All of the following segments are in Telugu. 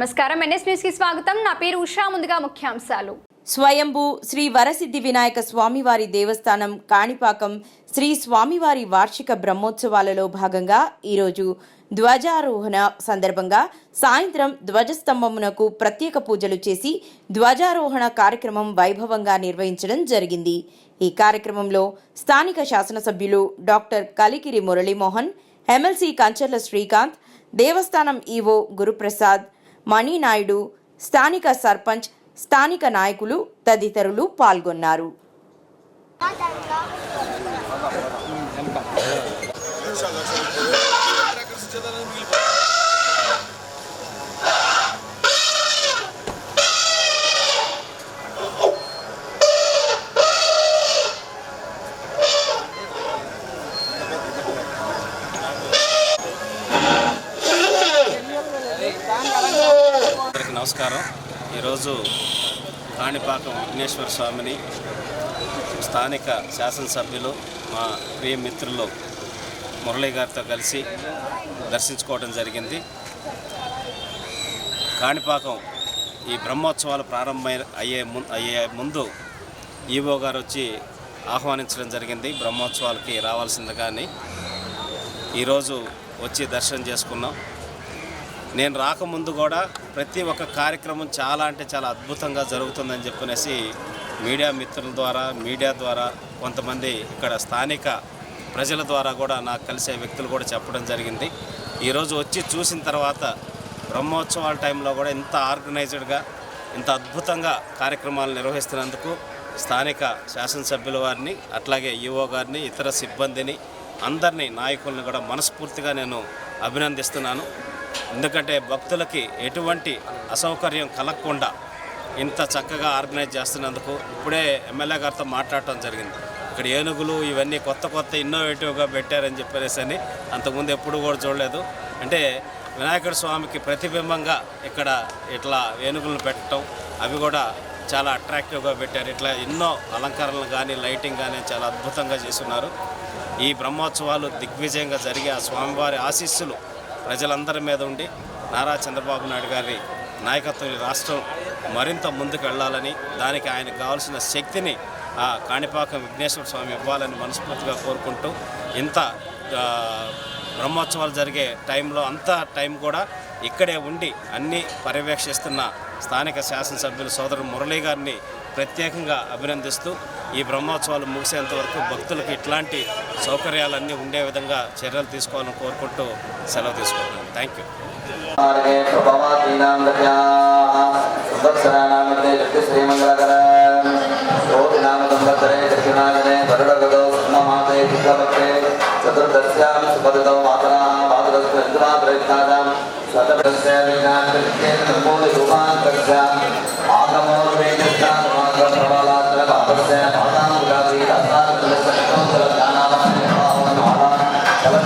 నమస్కారం. ఎన్ఎస్ న్యూస్కి స్వాగతం. నా పేరు ఉషా. ముందుగా ముఖ్యాంశాలు. స్వయంభూ శ్రీ వరసిద్ధి వినాయక స్వామివారి దేవస్థానం కాణిపాకం శ్రీ స్వామివారి వార్షిక బ్రహ్మోత్సవాలలో భాగంగా ఈరోజు ధ్వజారోహణ సందర్భంగా సాయంత్రం ధ్వజస్తంభమునకు ప్రత్యేక పూజలు చేసి ధ్వజారోహణ కార్యక్రమం వైభవంగా నిర్వహించడం జరిగింది. ఈ కార్యక్రమంలో స్థానిక శాసనసభ్యులు డాక్టర్ కలికిరి మురళీమోహన్ ఎమ్మెల్సీ కంచర్ల శ్రీకాంత్ దేవస్థానం ఈవో గురుప్రసాద్ మణినాయుడు స్థానిక సర్పంచ్ స్థానిక నాయకులు తదితరులు పాల్గొన్నారు. నమస్కారం. ఈరోజు కాణిపాకం విఘ్నేశ్వర స్వామిని స్థానిక శాసనసభ్యులు మా ప్రియ మిత్రులు మురళీ గారితో కలిసి దర్శించుకోవడం జరిగింది. కాణిపాకం ఈ బ్రహ్మోత్సవాలు ప్రారంభమై అయ్యే ము అయ్యే ముందు ఈవో గారు వచ్చి ఆహ్వానించడం జరిగింది. బ్రహ్మోత్సవాలకి రావాల్సిందిగా అని ఈరోజు వచ్చి దర్శనం చేసుకున్నాం. నేను రాకముందు కూడా ప్రతి ఒక్క కార్యక్రమం చాలా అంటే చాలా అద్భుతంగా జరుగుతుందని చెప్పనేసి మీడియా మిత్రుల ద్వారా మీడియా ద్వారా కొంతమంది ఇక్కడ స్థానిక ప్రజల ద్వారా కూడా నాకు కలిసే వ్యక్తులు కూడా చెప్పడం జరిగింది. ఈరోజు వచ్చి చూసిన తర్వాత బ్రహ్మోత్సవాల టైంలో కూడా ఇంత ఆర్గనైజ్డ్గా ఇంత అద్భుతంగా కార్యక్రమాలు నిర్వహిస్తున్నందుకు స్థానిక శాసనసభ్యుల వారిని అట్లాగే ఈఓ గారిని ఇతర సిబ్బందిని అందరినీ నాయకుల్ని కూడా మనస్ఫూర్తిగా నేను అభినందిస్తున్నాను. ఎందుకంటే భక్తులకి ఎటువంటి అసౌకర్యం కలగకుండా ఇంత చక్కగా ఆర్గనైజ్ చేస్తున్నందుకు ఇప్పుడే ఎమ్మెల్యే గారితో మాట్లాడటం జరిగింది. ఇక్కడ ఏనుగులు ఇవన్నీ కొత్త కొత్త ఇన్నోవేటివ్గా పెట్టారని చెప్పేసి అని అంతకుముందు ఎప్పుడు కూడా చూడలేదు. అంటే వినాయకుడి స్వామికి ప్రతిబింబంగా ఇక్కడ ఇట్లా ఏనుగులను పెట్టడం అవి కూడా చాలా అట్రాక్టివ్గా పెట్టారు. ఇట్లా ఎన్నో అలంకరణలు కానీ లైటింగ్ కానీ చాలా అద్భుతంగా చేస్తున్నారు. ఈ బ్రహ్మోత్సవాలు దిగ్విజయంగా జరిగే ఆ స్వామివారి ఆశీస్సులు ప్రజలందరి మీద ఉండి నారా చంద్రబాబు నాయుడు గారి నాయకత్వం రాష్ట్రం మరింత ముందుకు వెళ్ళాలని దానికి ఆయనకు కావాల్సిన శక్తిని ఆ కాణిపాకం విఘ్నేశ్వర స్వామి ఇవ్వాలని మనస్ఫూర్తిగా కోరుకుంటూ ఇంత బ్రహ్మోత్సవాలు జరిగే టైంలో అంత టైం కూడా ఇక్కడే ఉండి అన్నీ పర్యవేక్షిస్తున్న స్థానిక శాసనసభ్యులు సోదరు మురళీ గారిని ప్రత్యేకంగా అభినందిస్తూ ఈ బ్రహ్మోత్సవాలు ముగిసేంత వరకు భక్తులకు ఇట్లాంటి సౌకర్యాలన్నీ ఉండే విధంగా చర్యలు తీసుకోవాలని కోరుకుంటూ సెలవు తీసుకుంటున్నాను థ్యాంక్ యూ చతుర్దశ్యాం సుపదతో మాతరా మాతరస్తు ఇంద్రాద్రైతాం శతప్రశ్యాం మూడు రూపాంతరశ్యాం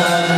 Amen.